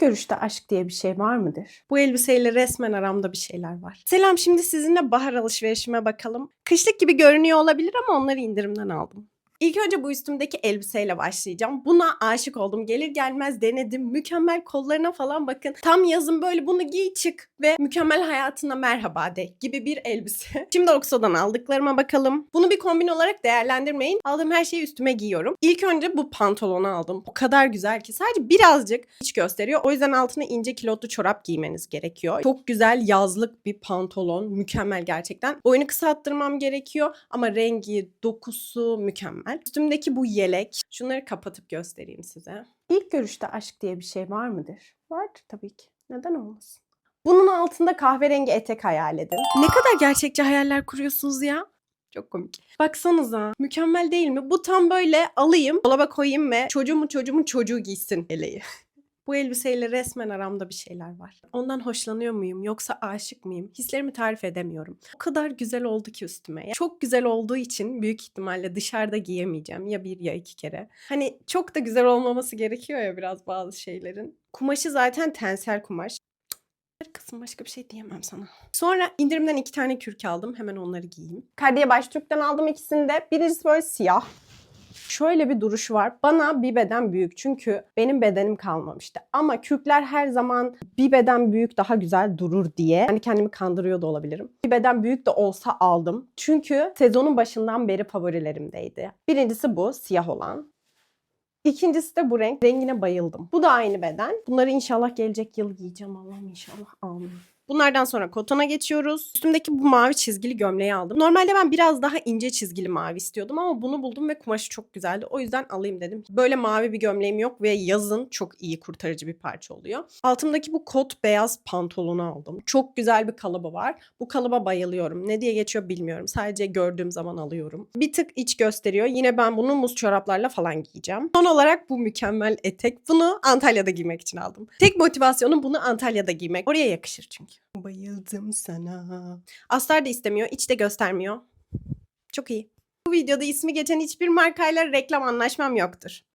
Görüşte aşk diye bir şey var mıdır? Bu elbiseyle resmen aramda bir şeyler var. Selam şimdi sizinle bahar alışverişime bakalım. Kışlık gibi görünüyor olabilir ama onları indirimden aldım. İlk önce bu üstümdeki elbiseyle başlayacağım. Buna aşık oldum. Gelir gelmez denedim. Mükemmel kollarına falan bakın. Tam yazın böyle bunu giy çık ve mükemmel hayatına merhaba de gibi bir elbise. Şimdi Oxo'dan aldıklarıma bakalım. Bunu bir kombin olarak değerlendirmeyin. Aldığım her şeyi üstüme giyiyorum. İlk önce bu pantolonu aldım. O kadar güzel ki sadece birazcık iç gösteriyor. O yüzden altına ince kilotlu çorap giymeniz gerekiyor. Çok güzel yazlık bir pantolon. Mükemmel gerçekten. Boyunu kısalttırmam gerekiyor ama rengi, dokusu mükemmel. Üstümdeki bu yelek. Şunları kapatıp göstereyim size. İlk görüşte aşk diye bir şey var mıdır? Vardır tabii ki. Neden olmasın? Bunun altında kahverengi etek hayal edin. Ne kadar gerçekçi hayaller kuruyorsunuz ya. Çok komik. Baksanıza. Mükemmel değil mi? Bu tam böyle alayım, dolaba koyayım ve çocuğumun çocuğumun çocuğu giysin eleği. Bu elbiseyle resmen aramda bir şeyler var. Ondan hoşlanıyor muyum yoksa aşık mıyım? Hislerimi tarif edemiyorum. O kadar güzel oldu ki üstüme. Ya. Çok güzel olduğu için büyük ihtimalle dışarıda giyemeyeceğim. Ya bir ya iki kere. Hani çok da güzel olmaması gerekiyor ya biraz bazı şeylerin. Kumaşı zaten tensel kumaş. Kızım başka bir şey diyemem sana. Sonra indirimden iki tane kürk aldım. Hemen onları giyeyim. Kardiye Baştürk'ten aldım ikisini de. Birincisi böyle siyah. Şöyle bir duruş var. Bana bir beden büyük çünkü benim bedenim kalmamıştı. Ama kürkler her zaman bir beden büyük daha güzel durur diye. Hani kendimi kandırıyor da olabilirim. Bir beden büyük de olsa aldım. Çünkü sezonun başından beri favorilerimdeydi. Birincisi bu siyah olan. İkincisi de bu renk. Rengine bayıldım. Bu da aynı beden. Bunları inşallah gelecek yıl giyeceğim. Allah'ım inşallah. Amin. Bunlardan sonra kotona geçiyoruz. Üstümdeki bu mavi çizgili gömleği aldım. Normalde ben biraz daha ince çizgili mavi istiyordum ama bunu buldum ve kumaşı çok güzeldi. O yüzden alayım dedim. Böyle mavi bir gömleğim yok ve yazın çok iyi kurtarıcı bir parça oluyor. Altımdaki bu kot beyaz pantolonu aldım. Çok güzel bir kalıbı var. Bu kalıba bayılıyorum. Ne diye geçiyor bilmiyorum. Sadece gördüğüm zaman alıyorum. Bir tık iç gösteriyor. Yine ben bunu muz çoraplarla falan giyeceğim. Son olarak bu mükemmel etek. Bunu Antalya'da giymek için aldım. Tek motivasyonum bunu Antalya'da giymek. Oraya yakışır çünkü. Bayıldım sana. Astar da istemiyor, iç de göstermiyor. Çok iyi. Bu videoda ismi geçen hiçbir markayla reklam anlaşmam yoktur.